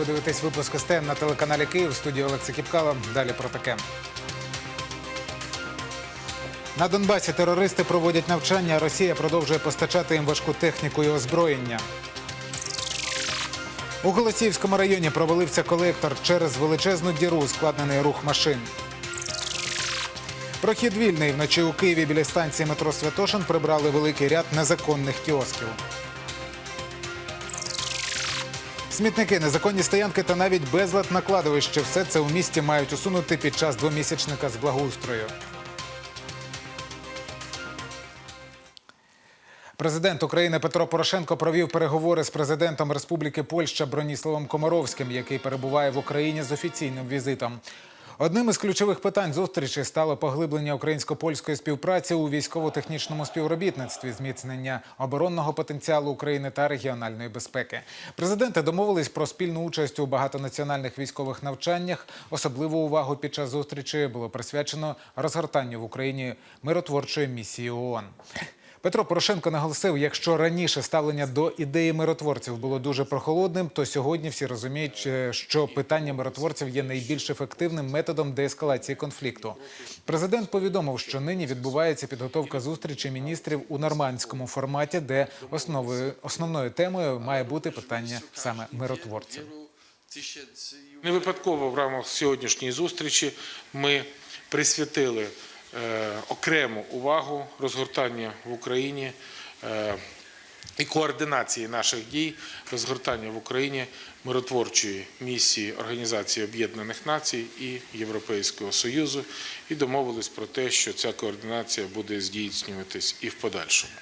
Ви дивитесь випуск СТН на телеканалі Київ. Студії Олекса Кіпкало. Далі про таке. На Донбасі терористи проводять навчання. а Росія продовжує постачати їм важку техніку і озброєння. У Голосіївському районі провалився колектор через величезну діру, ускладнений рух машин. Прохід вільний вночі у Києві біля станції метро Святошин прибрали великий ряд незаконних кіосків. Смітники, незаконні стоянки та навіть безлад на кладовище – все це у місті мають усунути під час двомісячника з благоустрою. Президент України Петро Порошенко провів переговори з президентом Республіки Польща Броніславом Комаровським, який перебуває в Україні з офіційним візитом. Одним із ключових питань зустрічі стало поглиблення українсько-польської співпраці у військово-технічному співробітництві, зміцнення оборонного потенціалу України та регіональної безпеки. Президенти домовились про спільну участь у багатонаціональних військових навчаннях. Особливу увагу під час зустрічі було присвячено розгортанню в Україні миротворчої місії ООН. Петро Порошенко наголосив, якщо раніше ставлення до ідеї миротворців було дуже прохолодним, то сьогодні всі розуміють, е, що питання миротворців є найбільш ефективним методом деескалації конфлікту. Президент повідомив, що нині відбувається підготовка зустрічі міністрів у нормандському форматі, де основою основною темою має бути питання саме миротворців. Не випадково в рамках сьогоднішньої зустрічі ми присвятили окрему увагу розгортання в Україні е, і координації наших дій, розгортання в Україні миротворчої місії Організації Об'єднаних Націй і Європейського Союзу, і домовились про те, що ця координація буде здійснюватись і в подальшому.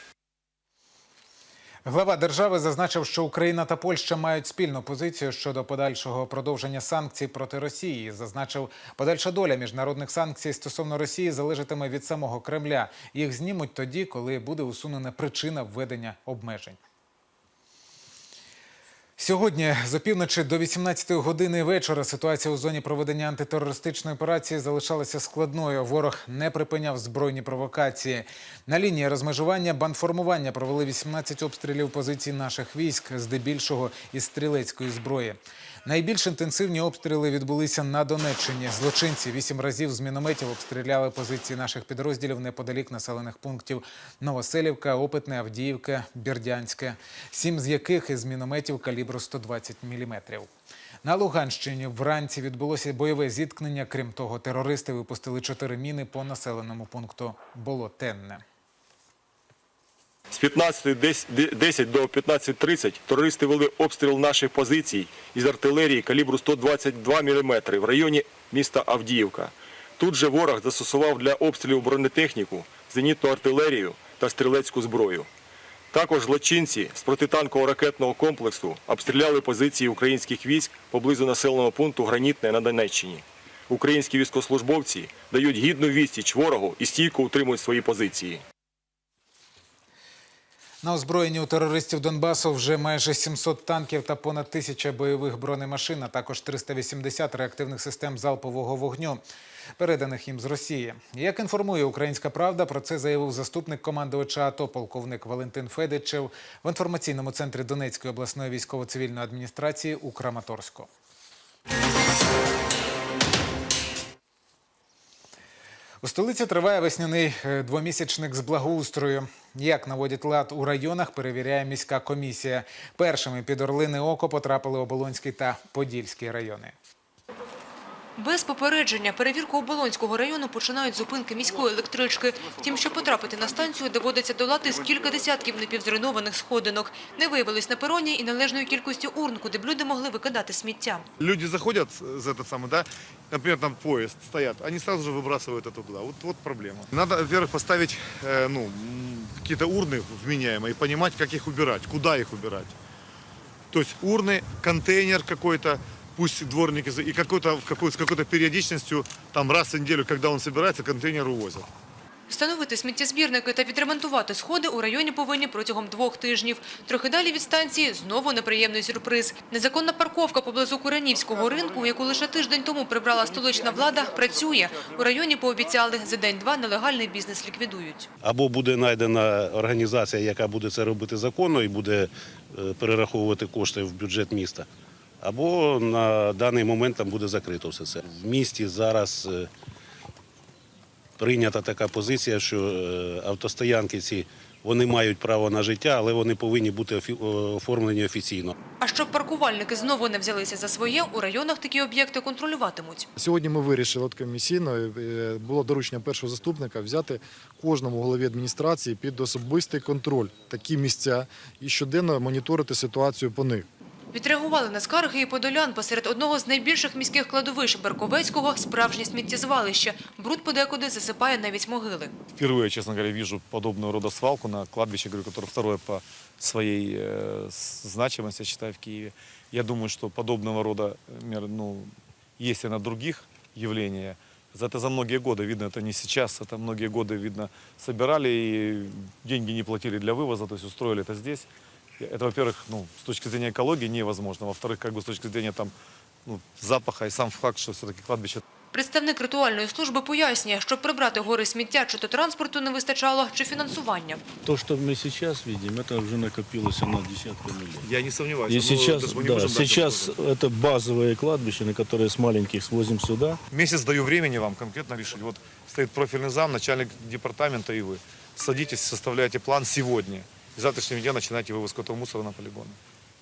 Глава держави зазначив, що Україна та Польща мають спільну позицію щодо подальшого продовження санкцій проти Росії. Зазначив, подальша доля міжнародних санкцій стосовно Росії залежатиме від самого Кремля. Їх знімуть тоді, коли буде усунена причина введення обмежень. Сьогодні з опівночі до 18 години вечора ситуація у зоні проведення антитерористичної операції залишалася складною. Ворог не припиняв збройні провокації. На лінії розмежування банформування провели 18 обстрілів позицій наших військ, здебільшого із стрілецької зброї. Найбільш інтенсивні обстріли відбулися на Донеччині. Злочинці вісім разів з мінометів обстріляли позиції наших підрозділів неподалік населених пунктів Новоселівка, Опитне, Авдіївка, Бердянське, сім з яких із мінометів калібру 120 мм. На Луганщині вранці відбулося бойове зіткнення. Крім того, терористи випустили чотири міни по населеному пункту Болотенне. З 15.10 до 15.30 терористи вели обстріл наших позицій із артилерії калібру 122 мм в районі міста Авдіївка. Тут же ворог застосував для обстрілів бронетехніку, зенітну артилерію та стрілецьку зброю. Також злочинці з протитанкового ракетного комплексу обстріляли позиції українських військ поблизу населеного пункту Гранітне на Донеччині. Українські військовослужбовці дають гідну відсіч ворогу і стійко утримують свої позиції. На озброєнні у терористів Донбасу вже майже 700 танків та понад тисяча бойових бронемашин, а також 380 реактивних систем залпового вогню, переданих їм з Росії. Як інформує Українська Правда, про це заявив заступник командувача АТО полковник Валентин Федичев в інформаційному центрі Донецької обласної військово-цивільної адміністрації у Краматорську. У столиці триває весняний е, двомісячник з благоустрою. Як наводять лад у районах, перевіряє міська комісія. Першими під Орлине око потрапили Оболонський та Подільський райони. Без попередження перевірку Оболонського району починають з зупинки міської електрички. Втім, щоб потрапити на станцію, доводиться долати з кілька десятків напівзруйнованих сходинок. Не виявились на пероні і належної кількості урн, куди б люди могли викидати сміття. Люди заходят за этот самый, да, например, там поезд стоят, они сразу же выбрасывают это туда. Вот, вот проблема. Надо, во-первых, поставить э, ну, м, какие-то урны вменяемые и понимать, как их убирать, куда их убирать. То есть урны, контейнер какой-то, пусть дворники, и какой-то, в какой, с какой-то периодичностью, там раз в неделю, когда он собирается, контейнер увозят. Встановити сміттєзбірники та відремонтувати сходи у районі повинні протягом двох тижнів. Трохи далі від станції знову неприємний сюрприз. Незаконна парковка поблизу Куранівського ринку, яку лише тиждень тому прибрала столична влада, працює. У районі пообіцяли, за день-два нелегальний бізнес ліквідують. Або буде знайдена організація, яка буде це робити законно і буде е, перераховувати кошти в бюджет міста, або на даний момент там буде закрито все це. В місті зараз е, прийнята така позиція, що е, автостоянки ці вони мають право на життя, але вони повинні бути оформлені офіційно. А щоб паркувальники знову не взялися за своє, у районах такі об'єкти контролюватимуть. Сьогодні ми вирішили от комісійно, е, було доручення першого заступника взяти кожному голові адміністрації під особистий контроль такі місця і щоденно моніторити ситуацію по них. Відреагували на скарги і подолян посеред одного з найбільших міських кладовищ Берковецького – справжнє сміттєзвалище. Бруд подекуди засипає навіть могили. Впервые, честно говоря, вижу подобного рода свалку на кладбище, говорю, которое второе по своей э, с- значимости, я считаю, в Киеве. Я думаю, что подобного рода мер, ну, есть и на других явления. За это за многие годы, видно, это не сейчас, это многие годы, видно, собирали и деньги не платили для вывоза, то есть устроили это здесь. Это, во-первых, ну, с точки зрения экологии невозможно. Во-вторых, как бы с точки зрения там, ну, запаха и сам факт, что все-таки кладбище Представник ритуальної служби пояснює, щоб прибрати гори сміття, чи то транспорту не вистачало, чи фінансування. То, что мы сейчас видим, это уже накопилось на десятки миллионов. Я не сомневаюсь. И но сейчас, даже мы не да, можем дать сейчас такого. это базовые кладбища, на которые с маленьких свозим сюда. Месяц даю времени вам конкретно решить. Вот стоит профильный зам, начальник департамента и вы. Садитесь, составляйте план сегодня. И с завтрашнего дня начинайте вывозку этого мусора на полигоны.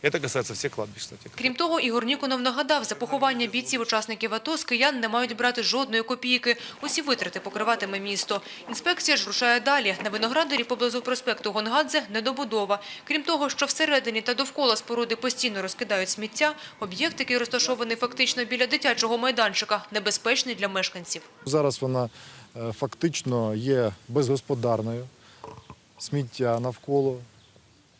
Это касается всех кладбищ, кстати. Крім того, Ігор Ніконов нагадав, за поховання бійців-учасників АТО з киян не мають брати жодної копійки. Усі витрати покриватиме місто. Інспекція ж рушає далі. На виноградарі поблизу проспекту Гонгадзе – недобудова. Крім того, що всередині та довкола споруди постійно розкидають сміття, об'єкт, який розташований фактично біля дитячого майданчика, небезпечний для мешканців. Зараз вона е, фактично є безгосподарною, сміття навколо,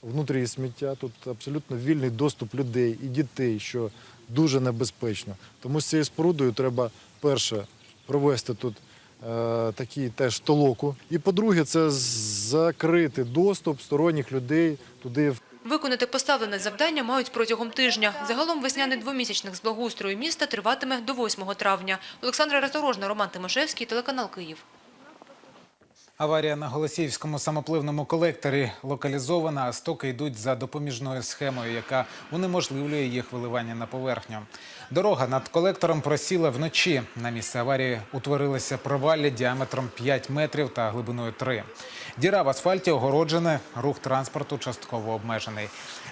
внутрі сміття. Тут абсолютно вільний доступ людей і дітей, що дуже небезпечно. Тому з цією спорудою треба перше провести тут е, такий теж толоку. І по-друге, це закрити доступ сторонніх людей туди Виконати поставлене завдання мають протягом тижня. Загалом весняний двомісячник з благоустрою міста триватиме до 8 травня. Олександра Разорожна, Роман Тимошевський, телеканал Київ. Аварія на Голосіївському самопливному колекторі локалізована, а стоки йдуть за допоміжною схемою, яка унеможливлює їх виливання на поверхню. Дорога над колектором просіла вночі. На місце аварії утворилися провалля діаметром 5 метрів та глибиною 3. Діра в асфальті огороджена, рух транспорту частково обмежений.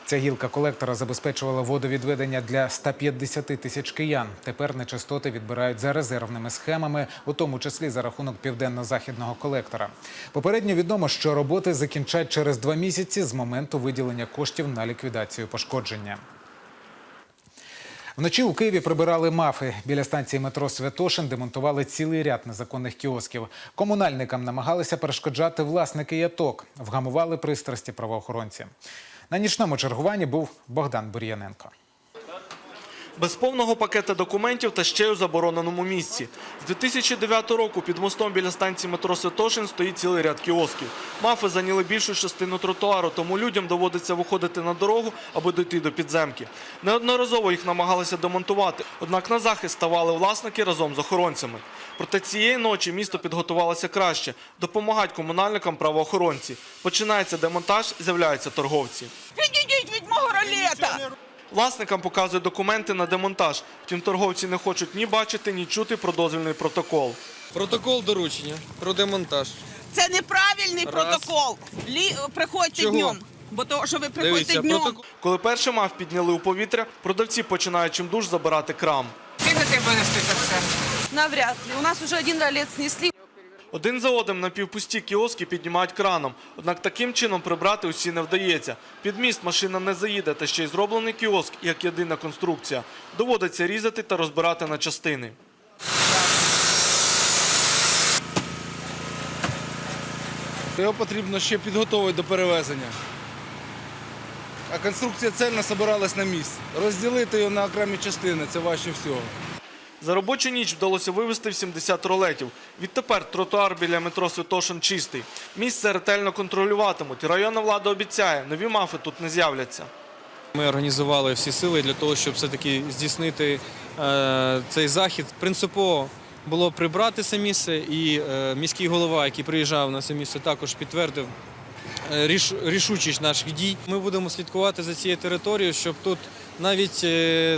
Ця гілка колектора забезпечувала водовідведення для 150 тисяч киян. Тепер нечистоти відбирають за резервними схемами, у тому числі за рахунок південно-західного колектора. Попередньо відомо, що роботи закінчать через два місяці з моменту виділення коштів на ліквідацію пошкодження. Вночі у Києві прибирали мафи. Біля станції метро Святошин демонтували цілий ряд незаконних кіосків. Комунальникам намагалися перешкоджати власники яток. Вгамували пристрасті правоохоронці. На нічному чергуванні був Богдан Бур'яненко. Без повного пакета документів та ще й у забороненому місці. З 2009 року під мостом біля станції метро Святошин стоїть цілий ряд кіосків. Мафи зайняли більшу частину тротуару, тому людям доводиться виходити на дорогу, аби дійти до підземки. Неодноразово їх намагалися демонтувати, однак на захист ставали власники разом з охоронцями. Проте цієї ночі місто підготувалося краще. Допомагають комунальникам правоохоронці. Починається демонтаж, з'являються торговці. Відійдіть від мого ролета! Власникам показують документи на демонтаж. Втім, торговці не хочуть ні бачити, ні чути про дозвільний протокол. Протокол доручення про демонтаж. Це неправильний Раз. протокол. Лі... Приходьте Чого? днем. Бо то, що ви приходите Дивіться, днем. протокол. Коли перший мав підняли у повітря, продавці починають чимдуж забирати крам. Навряд ли. У нас уже один ролет снесли. Один за одним напівпусті кіоски піднімають краном. Однак таким чином прибрати усі не вдається. Під міст машина не заїде, та ще й зроблений кіоск як єдина конструкція. Доводиться різати та розбирати на частини. Його потрібно ще підготовити до перевезення. А конструкція цельно збиралась на місці. Розділити його на окремі частини це важче всього. За робочу ніч вдалося вивезти 70 ролетів. Відтепер тротуар біля метро Святошин чистий. Місце ретельно контролюватимуть. Районна влада обіцяє, нові мафи тут не з'являться. Ми організували всі сили для того, щоб все-таки здійснити е, цей захід. Принципово було прибрати це місце, і е, міський голова, який приїжджав на це місце, також підтвердив е, ріш- рішучість наших дій. Ми будемо слідкувати за цією територією, щоб тут навіть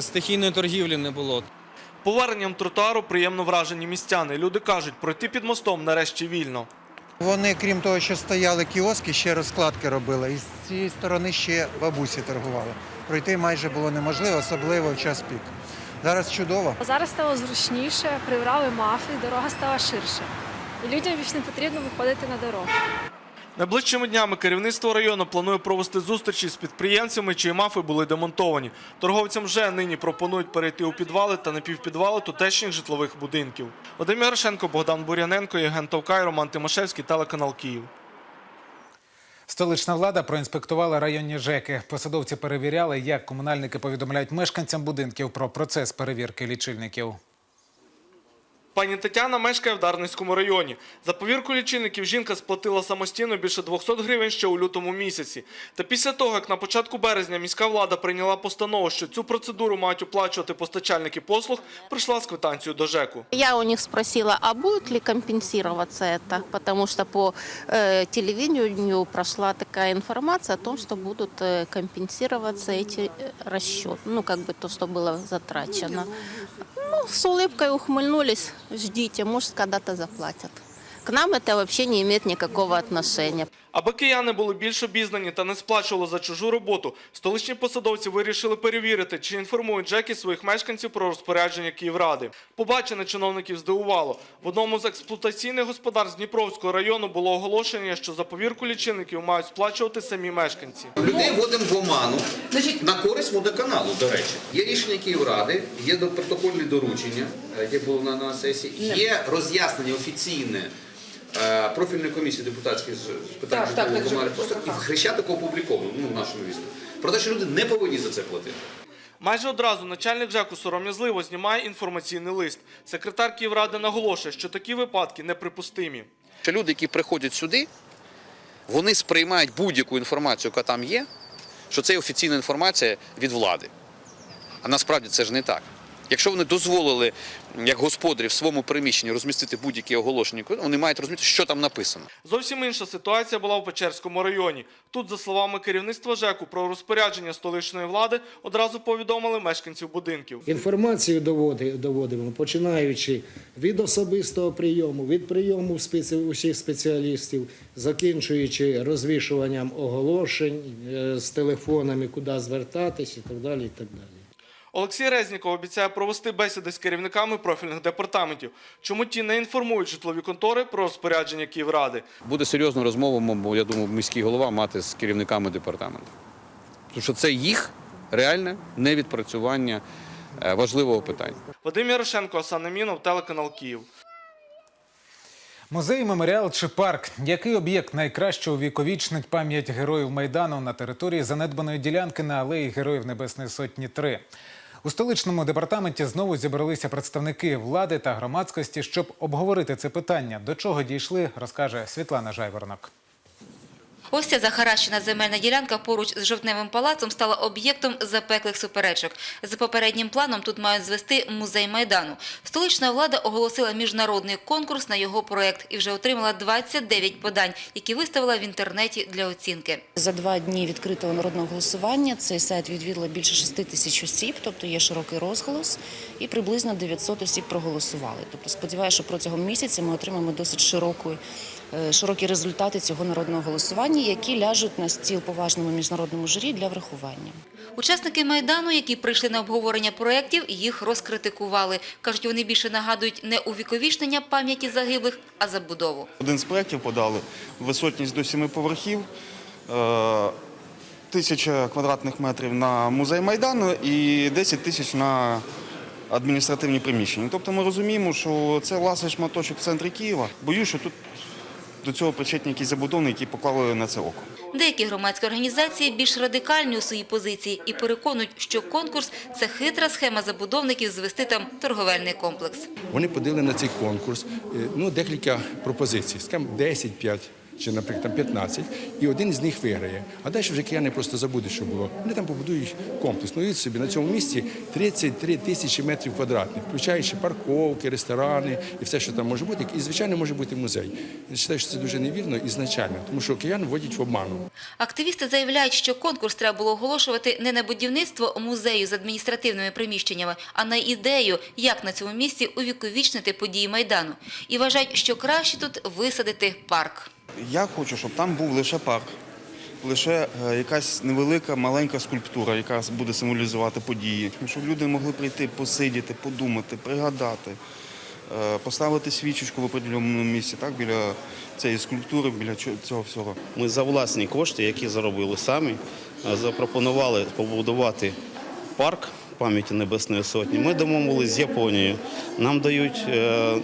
стихійної торгівлі не було. Поверненням тротуару приємно вражені містяни. Люди кажуть, пройти під мостом нарешті вільно. Вони, крім того, що стояли кіоски, ще розкладки робили. І з цієї сторони ще бабусі торгували. Пройти майже було неможливо, особливо в час пік. Зараз чудово. Зараз стало зручніше, прибрали мафи, дорога стала ширша. І людям більше не потрібно виходити на дорогу. Найближчими днями керівництво району планує провести зустрічі з підприємцями, чиї мафи були демонтовані. Торговцям вже нині пропонують перейти у підвали та напівпідвали тутешніх житлових будинків. Вадим Ярошенко, Богдан Буряненко, Євген Товкай, Роман Тимошевський, телеканал Київ. Столична влада проінспектувала районні ЖЕКи. Посадовці перевіряли, як комунальники повідомляють мешканцям будинків про процес перевірки лічильників. Пані Тетяна мешкає в Дарницькому районі. За повірку лічильників жінка сплатила самостійно більше 200 гривень ще у лютому місяці. Та після того, як на початку березня міська влада прийняла постанову, що цю процедуру мають оплачувати постачальники послуг, прийшла з квитанцією до ЖЕКу. Я у них спросила, а будет ли компенсироваться это, потому что по э, телевидению прошла такая информация о том, что будут э, компенсироваться эти э, расчеты, ну как бы то, что было затрачено. Ну, с улыбкой ухмыльнулись, ждите, может, когда-то заплатят. К нам это вообще не имеет никакого отношения. Аби кияни були більш обізнані та не сплачували за чужу роботу, столичні посадовці вирішили перевірити, чи інформують ЖЕКи своїх мешканців про розпорядження Київради. Побачене чиновників здивувало. В одному з експлуатаційних господарств Дніпровського району було оголошення, що за повірку лічильників мають сплачувати самі мешканці. Людей вводимо в оману на користь водоканалу, до речі. Є рішення Київради, є до- протокольні доручення, е, яке було на, сесії, є роз'яснення офіційне профільної комісії депутатських з питань житлового комунальних послуг, і в Хрещатику опубліковано, ну, в нашому місті. Про те, що люди не повинні за це платити. Майже одразу начальник ЖЕКу сором'язливо знімає інформаційний лист. Секретар Київради наголошує, що такі випадки неприпустимі. Що люди, які приходять сюди, вони сприймають будь-яку інформацію, яка там є, що це є офіційна інформація від влади. А насправді це ж не так. Якщо вони дозволили, як господарі в своєму приміщенні розмістити будь-які оголошення, вони мають розуміти, що там написано. Зовсім інша ситуація була в Печерському районі. Тут, за словами керівництва ЖЕКу, про розпорядження столичної влади одразу повідомили мешканців будинків. Інформацію доводи- доводимо, починаючи від особистого прийому, від прийому усіх спеціалістів, закінчуючи розвішуванням оголошень е, з телефонами, куди звертатись і так далі. І так далі. Олексій Резніков обіцяє провести бесіди з керівниками профільних департаментів. Чому ті не інформують житлові контори про розпорядження Київради? Буде серйозну розмову, м- я думаю, міський голова мати з керівниками департаменту. Тому що це їх реальне невідпрацювання е, важливого питання. Вадим Ярошенко, Оксана Мінов, телеканал Київ. Музей, меморіал чи парк. Який об'єкт найкраще увіковічнить пам'ять героїв Майдану на території занедбаної ділянки на алеї Героїв Небесної Сотні 3? У столичному департаменті знову зібралися представники влади та громадськості, щоб обговорити це питання. До чого дійшли, розкаже Світлана Жайворонок. Ось ця захаращена земельна ділянка поруч з Жовтневим палацом стала об'єктом запеклих суперечок. За попереднім планом тут мають звести музей Майдану. Столична влада оголосила міжнародний конкурс на його проект і вже отримала 29 подань, які виставила в інтернеті для оцінки. За два дні відкритого народного голосування цей сайт відвідало більше 6 тисяч осіб, тобто є широкий розголос, і приблизно 900 осіб проголосували. Тобто сподіваюся, що протягом місяця ми отримаємо досить широку, широкі результати цього народного голосування, які ляжуть на стіл поважному міжнародному журі для врахування. Учасники Майдану, які прийшли на обговорення проєктів, їх розкритикували. Кажуть, вони більше нагадують не увіковічнення пам'яті загиблих, а забудову. Один з проєктів подали висотність до сіми поверхів, е, тисяча квадратних метрів на музей Майдану і 10 тисяч на адміністративні приміщення. Тобто ми розуміємо, що це ласий шматочок в центрі Києва. Боюсь, що тут до цього причетні якісь забудовники, які поклали на це око. Деякі громадські організації більш радикальні у своїй позиції і переконують, що конкурс – це хитра схема забудовників звести там торговельний комплекс. Вони подали на цей конкурс е, ну, декілька пропозицій, скажімо, 10-5 чи, наприклад, там 15, і один з них виграє. А далі вже кияни просто забудуть, що було. Вони там побудують комплекс. Ну, уявіть собі, на цьому місці 33 тисячі метрів квадратних, включаючи парковки, ресторани і все, що там може бути. І, звичайно, може бути музей. Я вважаю, що це дуже невірно ізначально, тому що киян вводять в обману. Активісти заявляють, що конкурс треба було оголошувати не на будівництво музею з адміністративними приміщеннями, а на ідею, як на цьому місці увіковічнити події Майдану. І вважають, що краще тут висадити парк. Я хочу, щоб там був лише парк, лише е, якась невелика маленька скульптура, яка буде символізувати події, щоб люди могли прийти, посидіти, подумати, пригадати, е, поставити свічечку в определеному місці, так, біля цієї скульптури, біля цього всього. Ми за власні кошти, які заробили самі, е, запропонували побудувати парк пам'яті Небесної Сотні. Ми домовилися з Японією. Нам дають,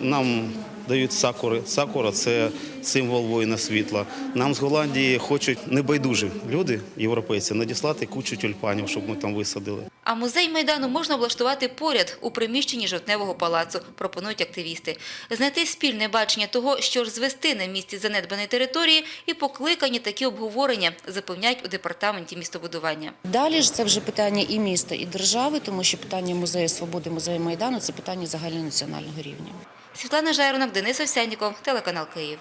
нам дають сакури. Сакура це символ воїна світла. Нам з Голландії хочуть небайдужі люди, європейці, надіслати кучу тюльпанів, щоб ми там висадили. А музей Майдану можна облаштувати поряд у приміщенні Жовтневого палацу, пропонують активісти. Знайти спільне бачення того, що ж звести на місці занедбаної території і покликані такі обговорення, запевняють у департаменті містобудування. Далі ж це вже питання і міста, і держави, тому що питання музею свободи, музею Майдану це питання загальнонаціонального рівня. Світлана Жайронок, Денис Овсянніков, телеканал Київ.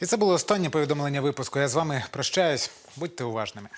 І це було останнє повідомлення випуску. Я з вами прощаюсь. Будьте уважними.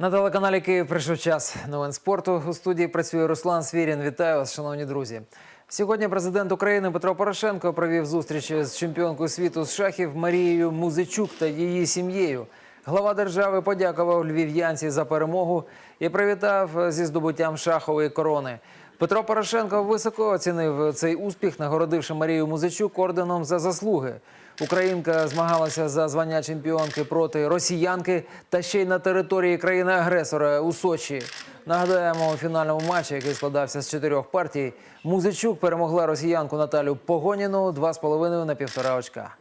На телеканалі Київ прийшов час новин спорту. У студії працює Руслан Свірін. Вітаю вас, шановні друзі. Сьогодні президент України Петро Порошенко провів зустріч з чемпіонкою світу з шахів Марією Музичук та її сім'єю. Глава держави подякував львів'янці за перемогу і привітав зі здобуттям шахової корони. Петро Порошенко високо оцінив цей успіх, нагородивши Марію Музичук орденом за заслуги. Українка змагалася за звання чемпіонки проти росіянки та ще й на території країни-агресора у Сочі. Нагадаємо, у фінальному матчі, який складався з чотирьох партій, Музичук перемогла росіянку Наталю Погоніну 2,5 на півтора очка.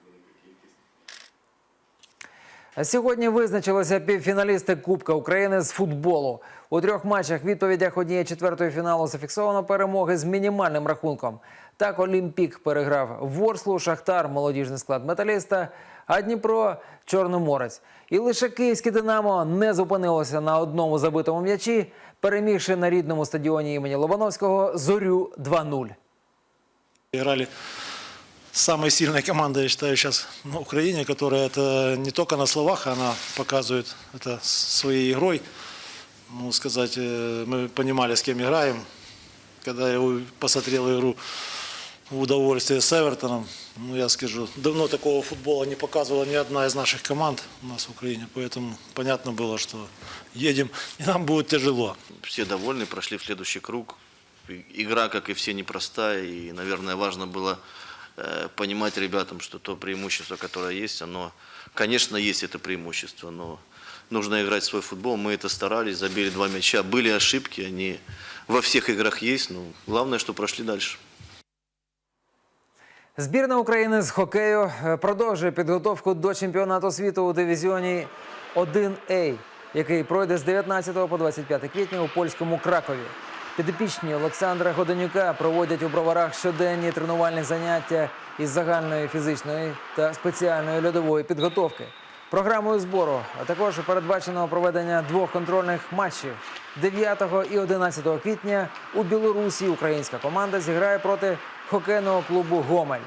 Сьогодні визначилися півфіналісти Кубка України з футболу. У трьох матчах відповідях однієї четвертої фіналу зафіксовано перемоги з мінімальним рахунком. Так Олімпік переграв Ворслу, Шахтар, молодіжний склад металіста, а Дніпро Чорноморець. І лише київське Динамо не зупинилося на одному забитому м'ячі, перемігши на рідному стадіоні імені Лобановського зорю 2-0. Играли с самой сильной командой, я считаю, сейчас на Украине, которая это не только на словах, она показывает это своей игрой. Ну, сказать, э, мы понимали, с кем играем. Когда я посмотрел игру в удовольствие с Эвертоном, ну, я скажу, давно такого футбола не показывала ни одна из наших команд у нас в Украине, поэтому понятно было, что едем, и нам будет тяжело. Все довольны, прошли в следующий круг. Игра, как и все, непростая. И, наверное, важно было понимать ребятам, что то преимущество, которое есть, оно, конечно, есть это преимущество, но нужно играть в свой футбол. Мы это старались, забили два мяча. Были ошибки, они во всех играх есть, но главное, что прошли дальше. Збірна України з хокею е, продовжує підготовку до чемпіонату світу у дивізіоні 1А, який пройде з 19 по 25 квітня у польському Кракові. Підопічні Олександра Годенюка проводять у броварах щоденні тренувальні заняття із загальної фізичної та спеціальної льодової підготовки. Програмою збору, а також передбачено проведення двох контрольних матчів 9 і 11 квітня у Білорусі. Українська команда зіграє проти хокейного клубу Гомель.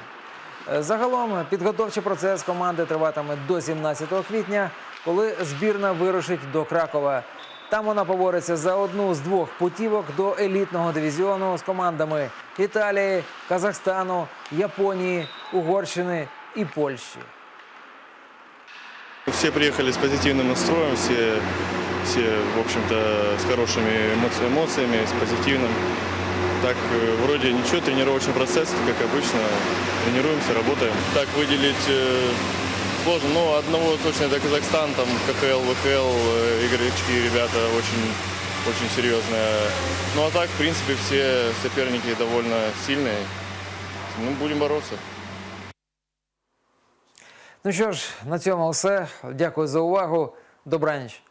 Е, Загалом підготовчий процес команди триватиме до 17 квітня, коли збірна вирушить до Кракова. Там вона побореться за одну з двох путівок до елітного дивізіону з командами Італії, Казахстану, Японії, Угорщини і Польщі. Все приехали с позитивным настроем, все, все в общем-то, с хорошими эмоци- эмоциями, с позитивным. Так, э, вроде ничего, тренировочный процесс, как обычно, тренируемся, работаем. Так выделить э, сложно, но одного точно это Казахстан, там КХЛ, ВХЛ, э, игрочки, ребята очень, очень серьезные. Ну а так, в принципе, все соперники довольно сильные. Ну, будем бороться. Ну що ж, на цьому все. Дякую за увагу. Добраніч.